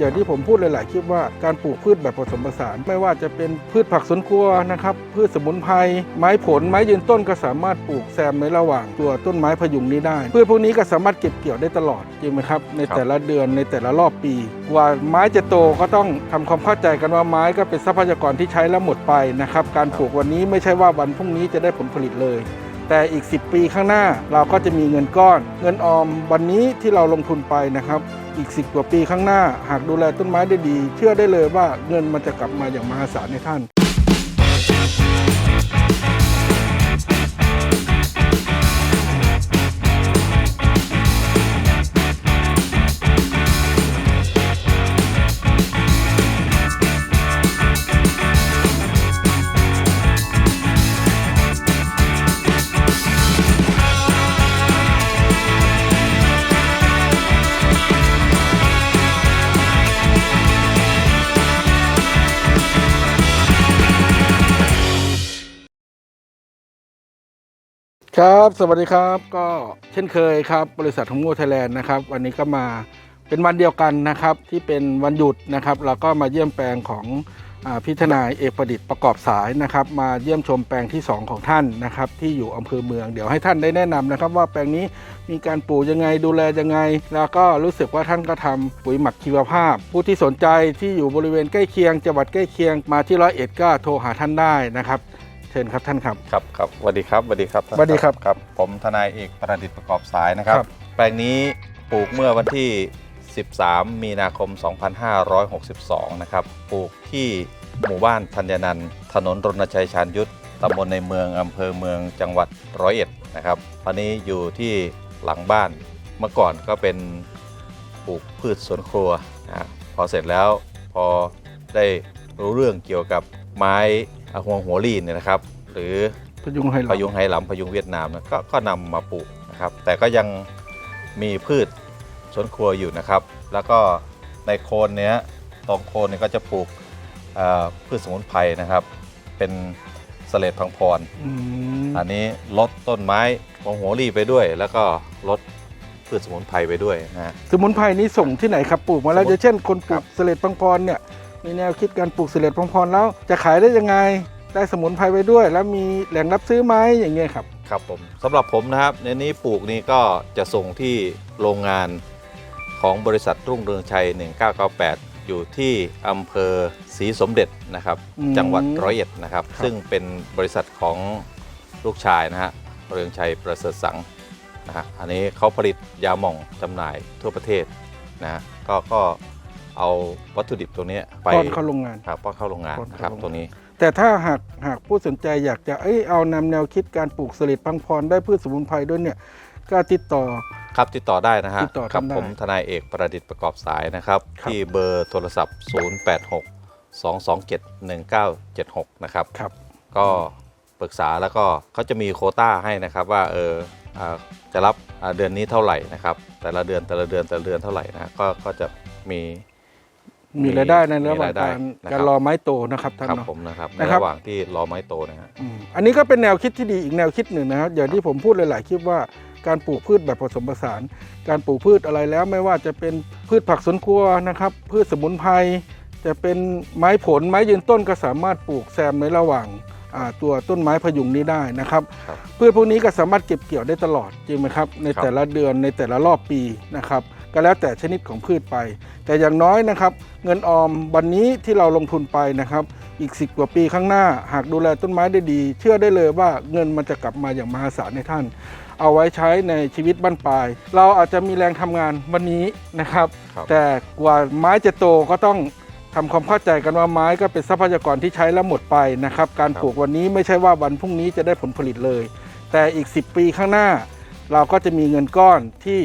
อย่างที่ผมพูดหลาย ๆ คลิปว่าการปลูกพืชแบบผสมผสาน ไม่ว่าจะเป็นพืชผักสวนครัวนะครับพืชสมุนไพรไม้ผลไม้ยืนต้นก็สามารถปลูกแซมในระหว่างตัวต้นไม้พยุงนี้ได้พืชพวกนี้ก็สามารถเก็บเกี่ยวได้ตลอดจริงไหมครับในแต่ละเดือนในแต่ละรอบปี กว่าไม้จะโตก็ต้องทำความเข้าใจกันว่าไม้ก็เป็นทรัพยากรที่ใช้แล้วหมดไปนะครับการปลูกวันนี้ไม่ใช่ว่าวันพรุ่งนี้จะได้ผลผลิตเลยแต่อีก 10 ปีข้างหน้าเราก็จะมีเงินก้อน เงินออมวันนี้ที่เราลงทุนไปนะครับ อีก 10 กว่าปีข้างหน้า หากดูแลต้นไม้ได้ดี เชื่อได้เลยว่าเงินมันจะกลับมาอย่างมหาศาลในท่าน ครับ สวัสดีครับ ก็เช่นเคยครับ บริษัทของโง่ไทยแลนด์นะครับ วันนี้ก็มาเป็นวันเดียวกันนะครับ ที่เป็นวันหยุดนะครับเราก็มาเยี่ยมแปลงของอพิทนายเอกประดิษฐ์ประกอบสายนะครับ มาเยี่ยมชมแปลงที่ 2 ของท่านนะครับ ที่อยู่อำเภอเมือง เดี๋ยวให้ท่านได้แนะนำนะครับ ว่าแปลงนี้มีการปลูกยังไงดูแลยังไง แล้วก็รู้สึกว่าท่านก็ทำปุ๋ยหมักชีวภาพ ผู้ที่สนใจที่อยู่บริเวณใกล้เคียงจังหวัดใกล้เคียงมาที่ร้อยเอ็ดก็โทรหาท่านได้นะครับ ชิญครับท่านครับ ครับครับสวัสดีครับสวัสดีครับท่านสวัสดีครับครับ ผมทนายเอกประดิษฐ์ประกอบสายนะครับ ครับ แปลงนี้ปลูกเมื่อวันที่ 13 มีนาคม 2562 นะครับ ปลูกที่หมู่บ้านธัญนันท์ถนนรณชัยชาญยุทธตำบลในเมืองอำเภอเมืองจังหวัดร้อยเอ็ดนะครับตอนนี้อยู่ที่หลังบ้าน เมื่อก่อนก็เป็นปลูกพืชสวนครัวนะพอเสร็จแล้วพอได้รู้เรื่องเกี่ยวกับไม้ อะฮวงหัวลีนเนี่ยนะครับ หรือพยุงให้เราพยุงไหหลำพยุงเวียดนามนะก็ก็นำมาปลูกนะครับ แต่ก็ยังมีพืชสวนครัวอยู่นะครับ แล้วก็ในโคนเนี้ยตรงโคนเนี่ยก็จะปลูกเอ่อพืชสมุนไพรนะครับ เป็นสเลดพังพร อืมอันนี้ลดต้นไม้ของหัวรี่ไปด้วย แล้วก็ลดพืชสมุนไพรไปด้วยนะฮะ สมุนไพรนี้ส่งที่ไหนครับปลูกมาแล้วสมุนจะเช่นคนปลูครักบ เสลดพังพรเนี่ย มีแนวคิดการปลูกเสลดพังพรแล้ว จะขายได้ยังไง ได้สมุนไพรไปด้วย แล้วมีแหล่งรับซื้อไหมอย่างเงี้ยครับ ครับผมสำหรับผมนะครับ ในนี้ปลูกนี้ก็จะส่งที่โรงงานของบริษัทรุ่งเรืองชัย 1998 อยู่ที่อำเภอศรีสมเด็จนะครับ อืมจังหวัดร้อยเอ็ดนะครับ ครับ ซึ่งเป็นบริษัทของลูกชายนะฮะเรืองชัยประเสริฐสังนะฮะอันนี้เขาผลิตยาหม่องจำหน่ายทั่วประเทศนะฮะก็ก็ เอาวัตถุดิบตัวเนี้ยไปป้อนเข้าโรงงาน ครับป้อนเข้าโรงงานป้อนนะครับเข้าโรงงาน ตัวนี้ แต่ถ้าหากหากผู้สนใจอยากจะเอ้ยเอานำแนวคิดการปลูกเสลดพังพรได้พืชสมุนไพรด้วยเนี่ยก็ติดต่อ ครับติดต่อได้นะฮะติดต่อครับท่านได้ผมทนายเอกประดิษฐ์ประกอบสายนะครับ ครับ ที่เบอร์โทรศัพท์ 086 227 1976 นะครับ ครับ ก็ปรึกษาแล้วก็เขาจะมีโควต้าให้นะครับว่าเอออ่าจะรับอ่าเดือนนี้เท่าไหร่นะครับ แต่ละเดือนแต่ละเดือนแต่ละเดือนเท่าไหร่นะก็ก็จะมี มีรายได้ในมีระหว่างรายได้การนะครับ การรอไม้โตนะครับท่านครับเนาะ ผมนะครับในนะครับ ระหว่างที่รอไม้โตนะฮะ อืมอันนี้ก็เป็นแนวคิดที่ดีอีกแนวคิดหนึ่งนะครับอย่างที่ผมพูดหลาย ๆ คลิปว่าการปลูกพืชแบบผสมผสาน การปลูกพืชอะไรแล้วไม่ว่าจะเป็นพืชผักสวนครัวนะครับ พืชสมุนไพรจะเป็นไม้ผลไม้ยืนต้นก็สามารถปลูกแซมในระหว่างอ่าตัวต้นไม้พยุงนี้ได้นะครับ ครับพืชพวกนี้ก็สามารถเก็บเกี่ยวได้ตลอดจริงไหมครับ ในครับ แต่ละเดือนในแต่ละรอบปีนะครับ ก็แล้วแต่ชนิดของพืชไป แต่อย่างน้อยนะครับ เงินออมวันนี้ที่เราลงทุนไปนะครับ อีก 10 กว่าปีข้างหน้า หากดูแลต้นไม้ได้ดี เชื่อได้เลยว่าเงินมันจะกลับมาอย่างมหาศาลในท่าน เอาไว้ใช้ในชีวิตบ้านปลาย เราอาจจะมีแรงทำงานวันนี้นะครับครับ แต่กว่าไม้จะโตก็ต้องทำความเข้าใจกันว่าไม้ก็เป็นทรัพยากรที่ใช้แล้วหมดไปนะครับ การปลูกวันนี้ไม่ใช่ว่าวันพรุ่งนี้จะได้ผลผลิตเลย แต่อีก 10 ปีข้างหน้า เราก็จะมีเงินก้อนที่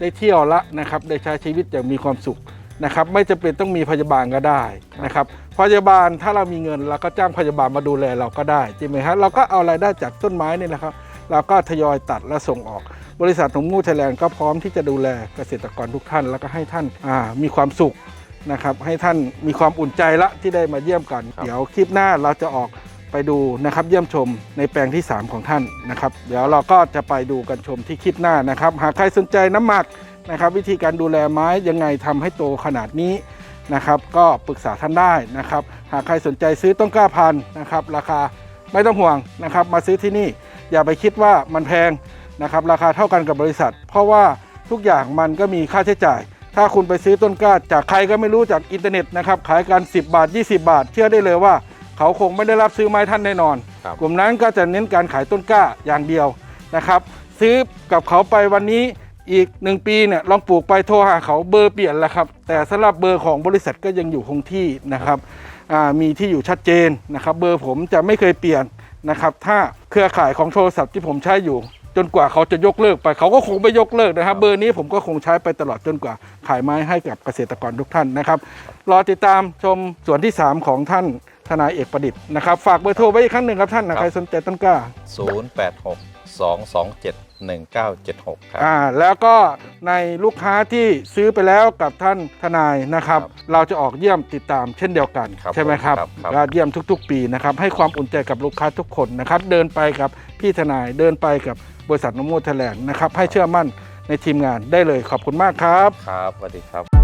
ได้เที่ยวละนะครับได้ใช้ชีวิตอย่างมีความสุขนะครับไม่จำเป็นต้องมีพยาบาลก็ได้นะครับพยาบาลถ้าเรามีเงินเราก็จ้างพยาบาลมาดูแลเราก็ได้จริงไหมฮะเราก็เอารายได้จากต้นไม้นี่แหละครับ เราก็ทยอยตัดและส่งออก บริษัทของงูไทยแลนด์ก็พร้อมที่จะดูแลเกษตรกรทุกท่าน แล้วก็ให้ท่านอ่ามีความสุขนะครับให้ท่านมีความอุ่นใจละที่ได้มาเยี่ยมกันครับเดี๋ยวคลิปหน้าเราจะออก ไปดูนะครับเยี่ยมชมในแปลงที่ 3 ของท่านนะครับ เดี๋ยวเราก็จะไปดูกันชมที่คลิปหน้านะครับ หากใครสนใจน้ำหมักนะครับ วิธีการดูแลไม้ยังไงทำให้โตขนาดนี้นะครับ ก็ปรึกษาท่านได้นะครับ หากใครสนใจซื้อต้นกล้าพันธุ์นะครับ ราคาไม่ต้องห่วงนะครับ มาซื้อที่นี่อย่าไปคิดว่ามันแพงนะครับ ราคาเท่ากันกับบริษัท เพราะว่าทุกอย่างมันก็มีค่าใช้จ่าย ถ้าคุณไปซื้อต้นกล้าจากใครก็ไม่รู้จากอินเทอร์เน็ตนะครับขายกัน 10 บาท 20 บาท เชื่อได้เลยว่า เขาคงไม่ได้รับซื้อไม้ท่านแน่นอน ครับ กลุ่มนั้นก็จะเน้นการขายต้นกล้าอย่างเดียวนะครับ ซื้อกับเขาไปวันนี้อีก1ปีเนี่ยลองปลูกไปโทรหาเขาเบอร์เปลี่ยนแล้วครับ แต่สำหรับเบอร์ของบริษัทก็ยังอยู่คงที่นะครับอ่ามีที่อยู่ชัดเจนนะครับ เบอร์ผมจะไม่เคยเปลี่ยนนะครับ ถ้าเครือข่ายของโทรศัพท์ที่ผมใช้อยู่ จนกว่าเขาจะยกเลิกไปเขาก็คงไม่ยกเลิกนะครับ เบอร์นี้ผมก็คงใช้ไปตลอดจนกว่าขายไม้ให้กับเกษตรกรทุกท่านนะครับ รอติดตามชมส่วนที่ 3 ของท่าน ทนายเอกประดิษฐ์นะครับฝากเบอร์โทรไว้อีกครั้งหนึ่งครับท่านนะใครสนใจต้นกล้า 086 227 1976 ครับ อ่าแล้วก็ในลูกค้าที่ซื้อไปแล้วกับท่านทนายนะครับ ครับเราจะออกเยี่ยมติดตามเช่นเดียวกัน ครับใช่ไหมครับครับครับ ก็เยี่ยมทุก ๆ ปีนะครับให้ความอุ่นใจกับลูกค้าทุกคนนะครับเดินไปกับพี่ทนายเดินไปกับบริษัทนโมไทยแลนด์นะครับให้เชื่อมั่นในทีมงานได้เลยขอบคุณมากครับ ครับสวัสดีครับ